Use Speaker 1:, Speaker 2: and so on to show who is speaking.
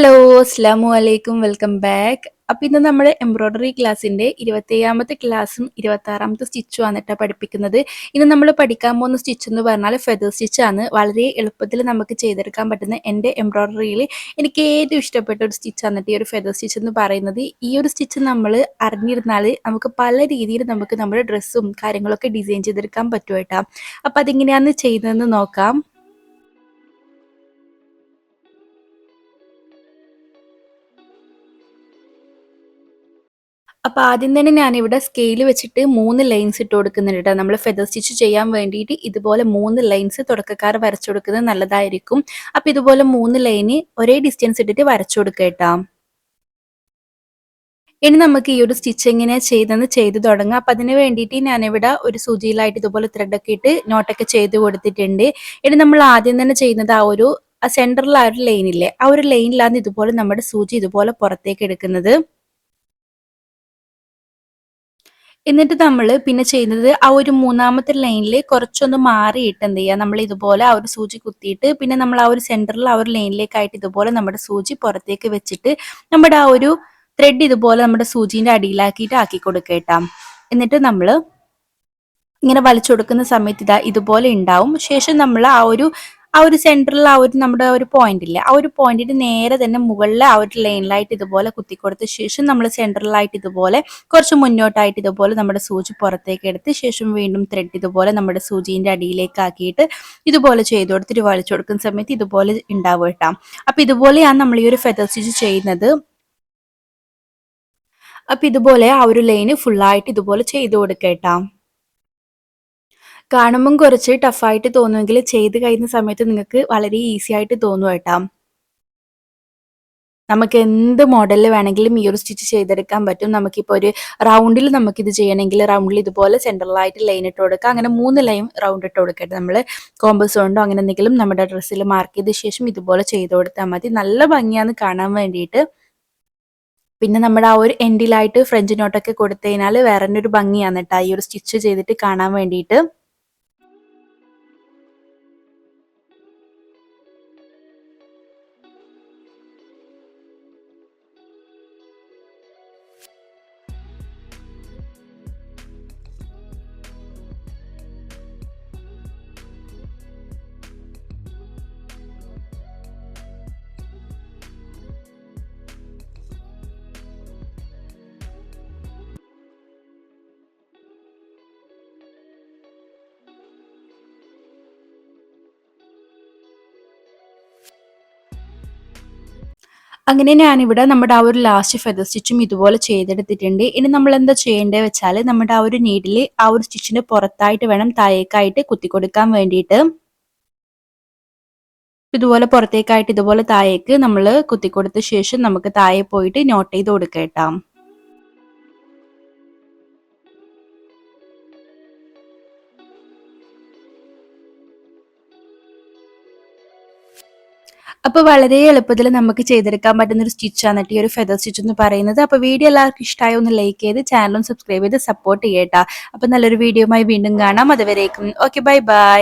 Speaker 1: Hello അസ്സാം അലൈക്കും welcome back അപ്പം ഇന്ന് നമ്മുടെ എംബ്രോയ്ഡറി ക്ലാസ്സിന്റെ ഇരുപത്തേഴാമത്തെ ക്ലാസ്സും ഇരുപത്താറാമത്തെ സ്റ്റിച്ചും ആണ് പഠിപ്പിക്കുന്നത്. ഇന്ന് നമ്മൾ പഠിക്കാൻ പോകുന്ന സ്റ്റിച്ച് എന്ന് പറഞ്ഞാൽ ഫെദർ സ്റ്റിച്ചാണ് വളരെ എളുപ്പത്തിൽ നമുക്ക് ചെയ്തെടുക്കാൻ പറ്റുന്ന എന്റെ എംബ്രോയ്ഡറിയിൽ എനിക്ക് ഏറ്റവും ഇഷ്ടപ്പെട്ട ഒരു സ്റ്റിച്ച് സ്റ്റിച്ചാണ് ഈ ഒരു ഫെദർ സ്റ്റിച്ച് എന്ന് പറയുന്നത്. ഈ ഒരു സ്റ്റിച്ച് നമ്മൾ അറിഞ്ഞിരുന്നാൽ നമുക്ക് പല രീതിയിൽ നമുക്ക് നമ്മുടെ ഡ്രസ്സും കാര്യങ്ങളൊക്കെ ഡിസൈൻ ചെയ്തെടുക്കാൻ പറ്റും കേട്ടോ അപ്പം അതെങ്ങനെയാണ് ചെയ്യുന്നതെന്ന് നോക്കാം. അപ്പോൾ ആദ്യം തന്നെ ഞാനിവിടെ സ്കെയിൽ വെച്ചിട്ട് മൂന്ന് ലൈൻസ് ഇട്ട് കൊടുക്കുന്നുണ്ട് നമ്മൾ ഫെദർ സ്റ്റിച്ച് ചെയ്യാൻ വേണ്ടിയിട്ട് ഇതുപോലെ മൂന്ന് ലൈൻസ് തുടക്കക്കാർ വരച്ചു കൊടുക്കുന്നത് നല്ലതായിരിക്കും. അപ്പോൾ ഇതുപോലെ മൂന്ന് ലൈന് ഒരേ ഡിസ്റ്റൻസ് ഇട്ടിട്ട് വരച്ചു കൊടുക്കുക ഇനി നമുക്ക് ഈ ഒരു സ്റ്റിച്ച് എങ്ങനെയാണ് ചെയ്തെന്ന് ചെയ്ത് തുടങ്ങാം. അപ്പം അതിന് വേണ്ടിയിട്ട് ഞാനിവിടെ ഒരു സൂചിയിലായിട്ട് ഇതുപോലെ ത്രെഡൊക്കെ ഇട്ട് നോട്ടൊക്കെ ചെയ്ത് കൊടുത്തിട്ടുണ്ട്. ഇനി നമ്മൾ ആദ്യം തന്നെ ചെയ്യുന്നത് ആ ഒരു സെന്ററിൽ ആ ഒരു ലൈനില്ലേ ആ ഒരു ലൈനിലാണ് ഇതുപോലെ നമ്മുടെ സൂചി ഇതുപോലെ പുറത്തേക്ക് എടുക്കുന്നത്. എന്നിട്ട് നമ്മൾ പിന്നെ ചെയ്യുന്നത് ആ ഒരു മൂന്നാമത്തെ ലൈനിൽ കുറച്ചൊന്ന് മാറിയിട്ട് എന്ത് ചെയ്യുക നമ്മൾ ഇതുപോലെ ആ ഒരു സൂചി കുത്തിയിട്ട് പിന്നെ നമ്മൾ ആ ഒരു സെന്ററിൽ ആ ഒരു ലൈനിലേക്കായിട്ട് ഇതുപോലെ നമ്മുടെ സൂചി പുറത്തേക്ക് വെച്ചിട്ട് നമ്മുടെ ആ ഒരു ത്രെഡ് ഇതുപോലെ നമ്മുടെ സൂചിന്റെ അടിയിലാക്കിയിട്ട് ആക്കി കൊടുക്കേട്ടാം എന്നിട്ട് നമ്മൾ ഇങ്ങനെ വലിച്ചു കൊടുക്കുന്ന സമയത്ത് ഇതാ ഇതുപോലെ ഉണ്ടാവും. ശേഷം നമ്മൾ ആ ഒരു ആ ഒരു സെന്ററിൽ ആ ഒരു നമ്മുടെ ഒരു പോയിന്റ് ഇല്ല? ആ ഒരു പോയിന്റിന് നേരെ തന്നെ മുകളിൽ ആ ഒരു ലൈനിലായിട്ട് ഇതുപോലെ കുത്തി കൊടുത്ത ശേഷം നമ്മൾ സെന്ററിലായിട്ട് ഇതുപോലെ കുറച്ച് മുന്നോട്ടായിട്ട് ഇതുപോലെ നമ്മുടെ സൂചി പുറത്തേക്ക് എടുത്ത് ശേഷം വീണ്ടും ത്രെഡ് ഇതുപോലെ നമ്മുടെ സൂചിന്റെ അടിയിലേക്ക് ആക്കിയിട്ട് ഇതുപോലെ ചെയ്ത് കൊടുത്തിട്ട് വലിച്ചു കൊടുക്കുന്ന സമയത്ത് ഇതുപോലെ ഉണ്ടാവും കേട്ടോ. അപ്പൊ ഇതുപോലെയാണ് നമ്മൾ ഈ ഒരു ഫെദർ സ്റ്റിച്ച് ചെയ്യുന്നത്. അപ്പൊ ഇതുപോലെ ആ ഒരു ലൈന് ഫുള്ളായിട്ട് ഇതുപോലെ ചെയ്ത് കൊടുക്കേട്ടാം കാണുമ്പം കുറച്ച് ടഫായിട്ട് തോന്നുമെങ്കിൽ ചെയ്ത് കഴിയുന്ന സമയത്ത് നിങ്ങൾക്ക് വളരെ ഈസി ആയിട്ട് തോന്നും കേട്ടോ. നമുക്ക് എന്ത് മോഡലിൽ വേണമെങ്കിലും ഈ ഒരു സ്റ്റിച്ച് ചെയ്തെടുക്കാൻ പറ്റും. നമുക്കിപ്പോൾ ഒരു റൗണ്ടിൽ നമുക്കിത് ചെയ്യണമെങ്കിൽ റൗണ്ടിൽ ഇതുപോലെ സെൻട്രലായിട്ട് ലൈൻ ഇട്ട് കൊടുക്കുക. അങ്ങനെ മൂന്ന് ലൈൻ റൗണ്ട് ഇട്ട് കൊടുക്കട്ടെ നമ്മൾ കോമ്പസ് കൊണ്ടോ അങ്ങനെ എന്തെങ്കിലും നമ്മുടെ ഡ്രസ്സിൽ മാർക്ക് ചെയ്ത ശേഷം ഇതുപോലെ ചെയ്ത് കൊടുത്താൽ മതി. നല്ല ഭംഗിയാണ് കാണാൻ വേണ്ടിയിട്ട്. പിന്നെ നമ്മുടെ ആ ഒരു എൻഡിലായിട്ട് ഫ്രഞ്ച് നോട്ടൊക്കെ കൊടുത്തു കഴിഞ്ഞാൽ വേറെ ഒരു ഭംഗിയാണ് കേട്ടോ ഈ ഒരു സ്റ്റിച്ച് ചെയ്തിട്ട് കാണാൻ വേണ്ടിയിട്ട്. അങ്ങനെ ഞാനിവിടെ നമ്മുടെ ആ ഒരു ലാസ്റ്റ് ഫെദർ സ്റ്റിച്ചും ഇതുപോലെ ചെയ്തെടുത്തിട്ടുണ്ട്. ഇനി നമ്മൾ എന്താ ചെയ്യേണ്ടത് വെച്ചാൽ നമ്മുടെ ആ ഒരു നീഡിൽ ആ ഒരു സ്റ്റിച്ചിന്റെ പുറത്തായിട്ട് വേണം താഴേക്കായിട്ട് കുത്തി കൊടുക്കാൻ വേണ്ടിയിട്ട്. ഇതുപോലെ പുറത്തേക്കായിട്ട് ഇതുപോലെ താഴേക്ക് നമ്മൾ കുത്തിക്കൊടുത്ത ശേഷം നമുക്ക് താഴെ പോയിട്ട് നോട്ട് ചെയ്ത് കൊടുക്കേട്ടാം അപ്പോൾ വളരെ എളുപ്പത്തിൽ നമുക്ക് ചെയ്തെടുക്കാൻ പറ്റുന്ന ഒരു സ്റ്റിച്ചാണ് ഈ ഒരു ഫെദർ സ്റ്റിച്ച് എന്ന് പറയുന്നത്. അപ്പോൾ വീഡിയോ എല്ലാവർക്കും ഇഷ്ടമായി ഒന്ന് ലൈക്ക് ചെയ്ത് ചാനലും സബ്സ്ക്രൈബ് ചെയ്ത് സപ്പോർട്ട് ചെയ്യട്ടാ അപ്പോൾ നല്ലൊരു വീഡിയോയുമായി വീണ്ടും കാണാം. അതുവരേക്കും ഓക്കെ ബൈ ബൈ